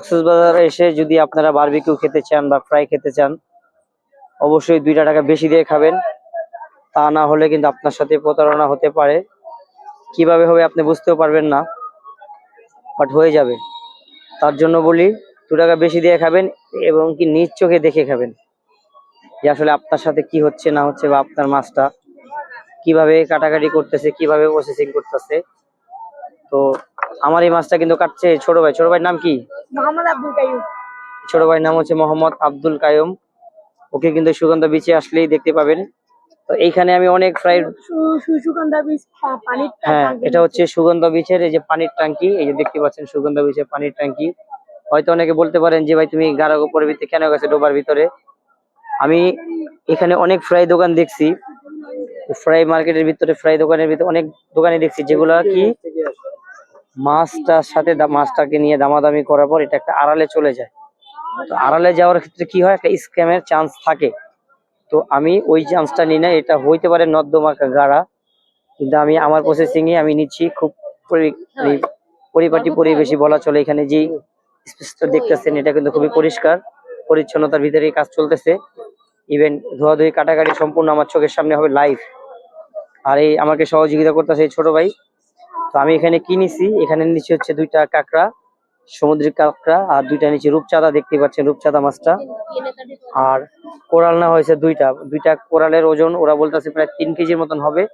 কক্সবাজারে এসে যদি আপনারা বারবিকিউ খেতে চান বা ফ্রাই খেতে চান, অবশ্যই দুইটা টাকা বেশি দিয়ে খাবেন। তা না হলে কিন্তু আপনার সাথে প্রতারণা হতে পারে। কীভাবে হবে আপনি বুঝতেও পারবেন না বাট হয়ে যাবে। তার জন্য বলি, দু টাকা বেশি দিয়ে খাবেন এবং কি নিজ চোখে দেখে খাবেন যে আসলে আপনার সাথে কি হচ্ছে, না হচ্ছে বা আপনার মাছটা কীভাবে কাটাকাটি করতেছে, কীভাবে প্রসেসিং করতেছে। তো আমার এই মাছটা কিন্তু কাটছে ছোট ভাই। ছোট ভাইয়ের নাম কি? মোহাম্মদ আব্দুল কাইম ছোট ভাইয়ের নাম হচ্ছে মোহাম্মদ আব্দুল কায়ুম ওকে কিন্তু সুগন্ধ বিচে আসলেই দেখতে পাবেন। তো এইখানে আমি অনেক ফ্রাই সুগন্ধা পা- পানির হ্যাঁ এটা হচ্ছে সুগন্ধ বিচের এই যে পানির ট্যাঙ্কি। এই যে দেখতে পাচ্ছেন সুগন্ধ বিচের পানির ট্যাঙ্কি। হয়তো অনেকে বলতে পারেন যে ভাই তুমি গারাগো পরিবৃত্তি কেন গেছে ডোবার ভিতরে? আমি এখানে অনেক ফ্রাই দোকান দেখছি। ফ্রাই মার্কেটের ভিতরে ফ্রাই দোকানের ভিতরে অনেক দোকানে দেখছি যেগুলো কি মাছটার সাথে মাছটাকে নিয়ে দামাদামি করার পর এটা একটা আড়ালে চলে যায়। তো আড়ালে যাওয়ার ক্ষেত্রে কি হয়? একটা স্ক্যামের চান্স থাকে। তো আমি ওই চান্সটা নিই না এটা হইতে পারে নর্দমা গাড়া। কিন্তু আমি আমার প্রসেসিং এ আমি নিচ্ছি। খুব পরিপাটি পরিবেশী বলা চলে। এখানে যে স্পেসটা দেখতেছেন এটা কিন্তু খুবই পরিষ্কার। পরিচ্ছন্নতার ভিতরে কাজ চলতেছে। ইভেন ধোয়াধুয়ি কাটাকাটি সম্পূর্ণ আমার চোখের সামনে হবে লাইভ আর এই আমাকে সহযোগিতা করতেছে এই ছোট ভাই। তো আমি এখানে কি নিছি? এখানে নিচে হচ্ছে দুইটা কাঁকড়া সমুদ্রিক কাঁকড়া আর দুইটা নিচে রূপচাঁদা দেখতে পাচ্ছেন রূপচাঁদা মাছটা। আর কোরাল না হয়েছে দুইটা। দুইটা কোরালের ওজন ওরা বলতেছে প্রায় তিন কেজির মতন হবে।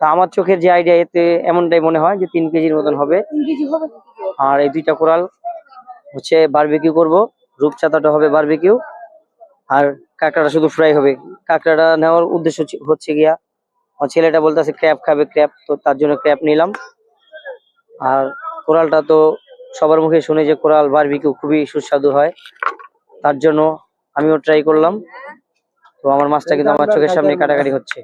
তা আমার চোখের যে আইডিয়া এতে এমনটাই মনে হয় যে তিন কেজির মতন হবে। আর এই দুইটা কোরাল হচ্ছে বারবিকিউ করব। রূপচাঁদাটা হবে বারবিকিউ আর কাঁকড়াটা শুধু ফ্রাই হবে। কাঁকড়াটা নেওয়ার উদ্দেশ্য হচ্ছে- গিয়া ছেলেটা বলতেছে ক্র্যাপ খাবে ক্র্যাপ তো তার জন্য ক্র্যাপ নিলাম। আর কোরালটা তো সবার মুখে শুনে যে কোরাল বারবিকিউ খুবই সুস্বাদু হয়, তার জন্য আমিও ট্রাই করলাম। তো আমার মাছটা কিন্তু আমার চোখের সামনে কাটাকাটি হচ্ছে।